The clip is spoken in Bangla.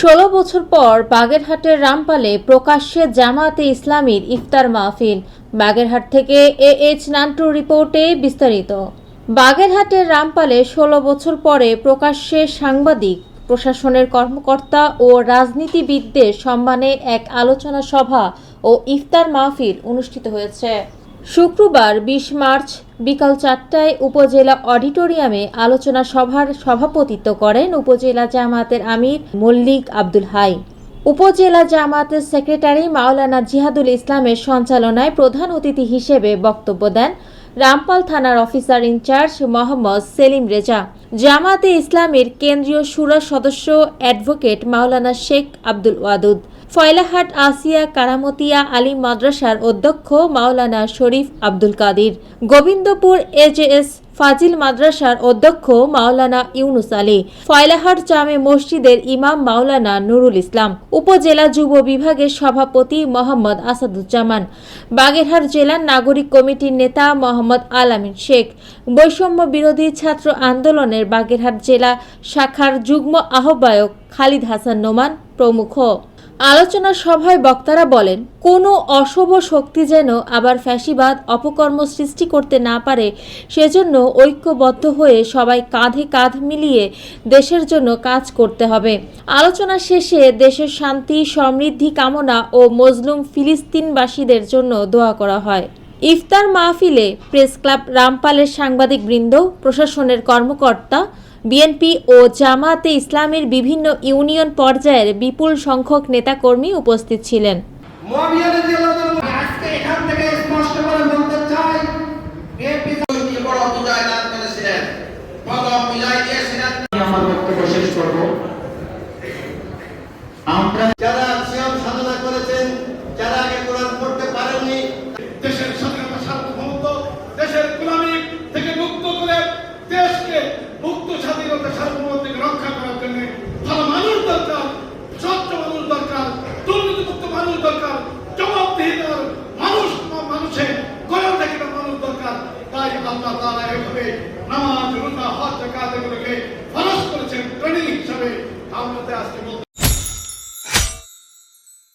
ষোলো বছর পর বাগেরহাটের রামপালে প্রকাশ্যে জামাতে ইসলামীর ইফতার মাহফিল। বাগেরহাট থেকে এ এইচ নান্টুর রিপোর্টে বিস্তারিত। বাগেরহাটের রামপালে ষোলো বছর পরে প্রকাশ্যে সাংবাদিক, প্রশাসনের কর্মকর্তা ও রাজনীতিবিদদের সম্মানে এক আলোচনা সভা ও ইফতার মাহফিল অনুষ্ঠিত হয়েছে। শুক্রবার বিশ মার্চ বিকাল চারটায় উপজেলা অডিটোরিয়ামে আলোচনা সভার সভাপতিত্ব করেন উপজেলা জামাতের আমির মল্লিক আব্দুল হাই। উপজেলা জামাতের সেক্রেটারি মাওলানা জিহাদুল ইসলামের সঞ্চালনায় প্রধান অতিথি হিসেবে বক্তব্য দেন রামপাল থানার officer in charge Mohammad Selim Reza. জামাতে ইসলামের কেন্দ্রীয় সুরা সদস্য অ্যাডভোকেট মাওলানা শেখ আব্দুল ওয়াদুদ। ফয়লাহাট, আসিয়া, কারামতিয়া, আলী মাদ্রাসার অধ্যক্ষ মাওলানা শরীফ আব্দুল কাদির। গোবিন্দপুর এজেএস ফাজিল মাদ্রাসার অধ্যক্ষ মাওলানা ইউনুস আলী। ফয়লাহাট জামে মসজিদের ইমাম মাওলানা নুরুল ইসলাম। উপজেলা যুব বিভাগের সভাপতি মোহাম্মদ আসাদুজ্জামান। বাগেরহাট জেলার নাগরিক কমিটির নেতা মোহাম্মদ আলামিন শেখ। বৈষম্য বিরোধী ছাত্র আন্দোলনের বাগেরহাট জেলা শাখার যুগ্ম আহ্বায়ক খালিদ হাসান নোমান প্রমুখ। আলোচনা সভায় বক্তারা বলেন, কোনো অশুভ শক্তি যেন আবার ফ্যাসিবাদ, অপকর্ম সৃষ্টি করতে না পারে, সেজন্য ঐক্যবদ্ধ হয়ে সবাই কাঁধে কাঁধ মিলিয়ে দেশের জন্য কাজ করতে হবে। আলোচনা শেষে দেশের শান্তি, সমৃদ্ধি কামনা ও মজলুম ফিলিস্তিনবাসীদের জন্য দোয়া করা হয়। ইফতার মাহফিলে প্রেস ক্লাব রামপালের সাংবাদিকবৃন্দ প্রশাসনের কর্মকর্তা বিএনপি ও জামাতে ইসলামের বিভিন্ন ইউনিয়ন পর্যায়ের বিপুল সংখ্যক নেতাকর্মী উপস্থিত ছিলেন। মুয়াবিয়া রাদিয়াল্লাহু তাআলা আজকে এখান থেকে স্পষ্ট করে বলতে চাই বিএনপি কি বড় বিজয় লাভ করেছিলেন। প্রথম বিজয় দিয়েছিলেন। আমার বক্তব্য শেষ করব। আমরা যারা সিয়াম সাধনা করেছেন যারা আগে কোরআন পড়তে পারেননি দেশের স্বাধীনতা সার্বভৌমত্ব দেশের গোলামি থেকে মুক্ত করে দেশকে আল্লাহ আল্লাহ তাআলা এভাবে নামাজ, রোজা, হজ যাকাত এগুলোকে ফরজ করেছেন ট্রেনিং হিসাবে। আমরা আজকে